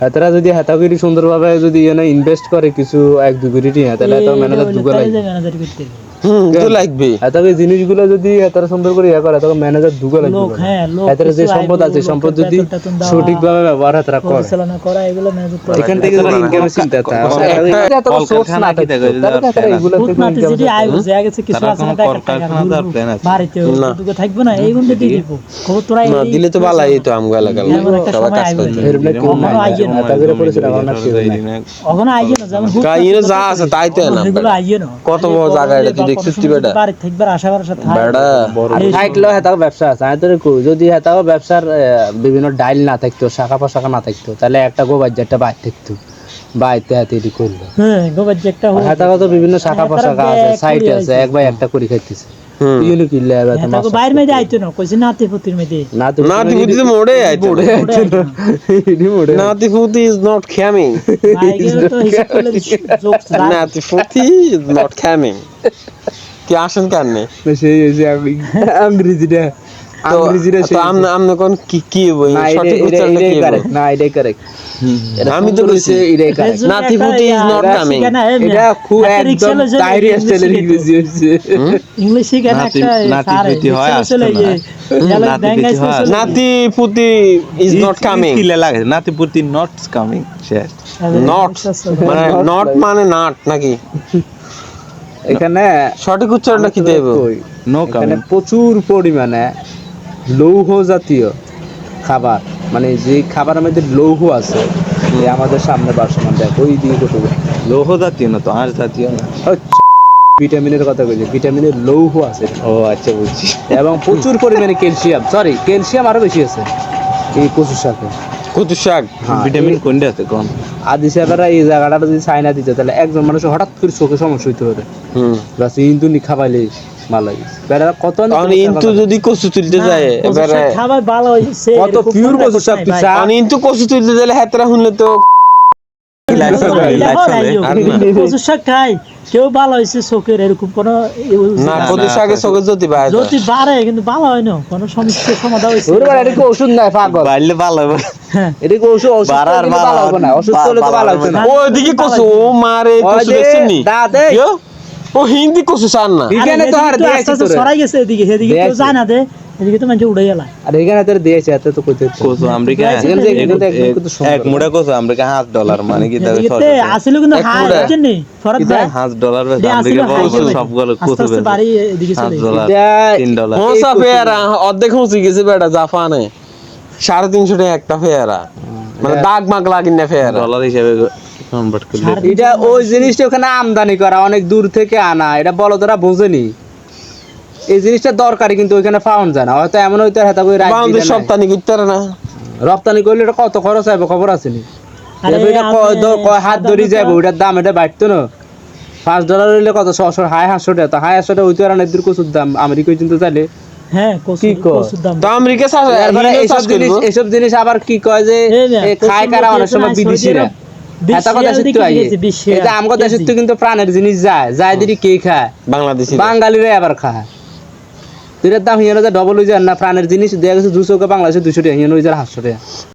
হেতারা যদি হেতাগিরি সুন্দরভাবে যদি এনে ইনভেস্ট করে কিছু এক দু কোটি তাহলে তো ম্যানেজার দুগা হুম তো লাগবে। হেতাকে জিনিসগুলো যদি সুন্দর করে ইয়া ম্যানেজার দুগা লাগবে লোক হ্যাঁ লোক হেতারা যে সম্পদ আছে সম্পদ যদি সঠিকভাবে ব্যবহার হেতারা করে। পরিচালনা করা এগুলো ম্যানেজার করে। এখান থেকে যদি ইনকামের চিন্তা থাকে সোর্স না থাকে। তাহলে এগুলো থেকে মারতে যদি আয় বুঝে গেছে কিছু আছে না। টাকা টাকা বাড়িতে ওটুকু থাকবে না এই গুণটা দিয়ে দিব। খবর তোরা না দিলে তো তো আমগো সবাই কাজ আইয়ে না। না কেউ ওখানে আইয়ে না। যেমন হুট কাহিনী মারতে যা আছে তাই তো না সেগুলো আইয়ে না কত বড় জায়গা এটা দেখছিস তুই বেটা? বাড়ি থাকবে আশা ভরসা থাকবে বেড়া এই হেতাও ব্যবসা আছে। আমি তোর কই যদি হেতাও ব্যবসার আহ, বিভিন্ন ডাইল না থাকতো শাখা পোশাখা না থাকতো তাহলে একটা গোবার একটা বাইর থাকতো। বাইতে হাতে এটি করল। হ্যাঁ গোবার একটা হেতাও তো বিভিন্ন শাখা পোশাখা আছে সাইট আছে একবার এক ভাই একটা করে খাইতেছে। হুম ইউনি কিল্লে এবার তো তাকে বাইর মেয়েদে আইতো না কইছে নাতি পুতির মেয়েদে না তো তো মোড়ে আইতো মোড়ে আইতো না ইডি মোড়ে নাতি ফুতি ইজ নট খামিং বাইরে তো হিসাব করলে জোকস নাতি ফুতি ইজ নট খামিং কি আসেন কারণে সেই আমি ইংরেজিটা আমি তো নাতি. এটা খুব একদম স্টাইলের ইংরেজি ইংলিশ একটা নাতি হয় নাতি নাতি ইজ নট কামিং কিলে লাগে নাতিপুতি নট কামিং শেষ নট মানে নট মানে নাট নাকি? এখানে সঠিক উচ্চারণটা কি দেব? কই, নো কামিং প্রচুর পরিমাণে লৌহ জাতীয় খাবার মানে যে খাবারের মধ্যে লৌহ আছে আমাদের সামনে বাসমান দেখ ওই দিয়ে কত লৌহ জাতীয় না তো আঁশ জাতীয় না? ভিটামিনের কথা বলছি ভিটামিনের লৌহ আছে। ও আচ্ছা বলছি এবং প্রচুর পরিমাণে ক্যালসিয়াম সরি ক্যালসিয়াম আরও বেশি আছে এই কচুর সাথে। কত শাক হ্যাঁ, ভিটামিন কোনটা আছে কোন আদি সাহেবেরা এই জায়গাটা যদি চাইনা দিতে তাহলে একজন মানুষ হঠাৎ করে চোখে সমস্যা হইতে পারে। হুম। বাস ইন্দু নি খাবাইলে ভালো লাগে। বেড়ারা কত নি কারণ যদি কচু তুলতে যায় এবারে খাবার ভালো হইছে কত পিওর কচু শাক তুই চা কারণ ইন্তু কচু তুলতে গেলে হাতরা শুনলে তো। কচু শাক খাই কেউ ভালো হইছে চোখের এরকম কোনো না। চোখে যদি বাইরে যদি বাড়ে কিন্তু ভালো হয় না কোনো সমস্যার সমাধান ওর বেড়া ওষুধ নাই পাগল। বাড়লে ভালো হবে হ্যাঁ। ওইদিকে মারে দেখছিনি ও হিন্দি চান না। এখানে তো আর। সরাই গেছে এদিকে এদিকে। দে এদিকে তো মানুষ উড়ে গেলা আর এখানে তোর দিয়েছে এত তো কইতে কোসো আমেরিকা। এক- কিন্তু সুন্দর। মুড়া কোসো আমেরিকা হাজার ডলার মানে কি তাহলে এদিকে আসলে কিন্তু হাই বুঝছেন নি? ফরক যায় হাজার ডলার বেশি আমেরিকা হাই সবগুলো আস্তে কোসো বাড়ি এদিকে চলে হাজার গেছে। ডলার এটা- তিন ডলার। হোসা পেয়ারা অর্ধেক হুঁচি গেছে বেটা জাপানে সাড়ে তিনশো টাকা একটা পেয়ারা। মানে দাগ মাগ লাগিন না পেয়ারা। ডলার হিসেবে কনভার্ট করলে। এটা ওই জিনিসটা ওখানে আমদানি করা অনেক দূর থেকে আনা। এটা বলদরা বোঝেনি। এই জিনিসটা দরকারি কিন্তু ওইখানে পাওয়া যায় না। হয়তো এমন হইতে হেতা করে রাখ সপ্তাহে করতে পারে না। রপ্তানি করলে এটা কত খরচ হবে খবর আছে নি? আরে এটা ক- দ- কয় হাত ধরি যাব ওইটার দাম এটা বাড়তো না। পাঁচ ডলার হইলে কত? ছশো হাই হাঁসশো টাকা। তো হাই হাঁসশো টাকা হইতে পারে না এদের কচুর দাম। আমেরিকায় কিন্তু তাহলে হ্যাঁ কি তো আমেরিকা এইসব জিনিস এইসব জিনিস আবার কয় যে খায় কারা অনেক সময় বিদেশিরা। হয়। কিন্তু প্রাণের জিনিস যায় যায় দিদি কে খায়? বাংলাদেশি বাঙালিরাই আবার খায়। তুই দাম হিয়ানো যে ডবল হয়ে যায় না প্রাণের জিনিস দেয়া গেছে দুশো বাংলাদেশে দুশো টাকা হিয়ানো হয়ে যায় টাকা।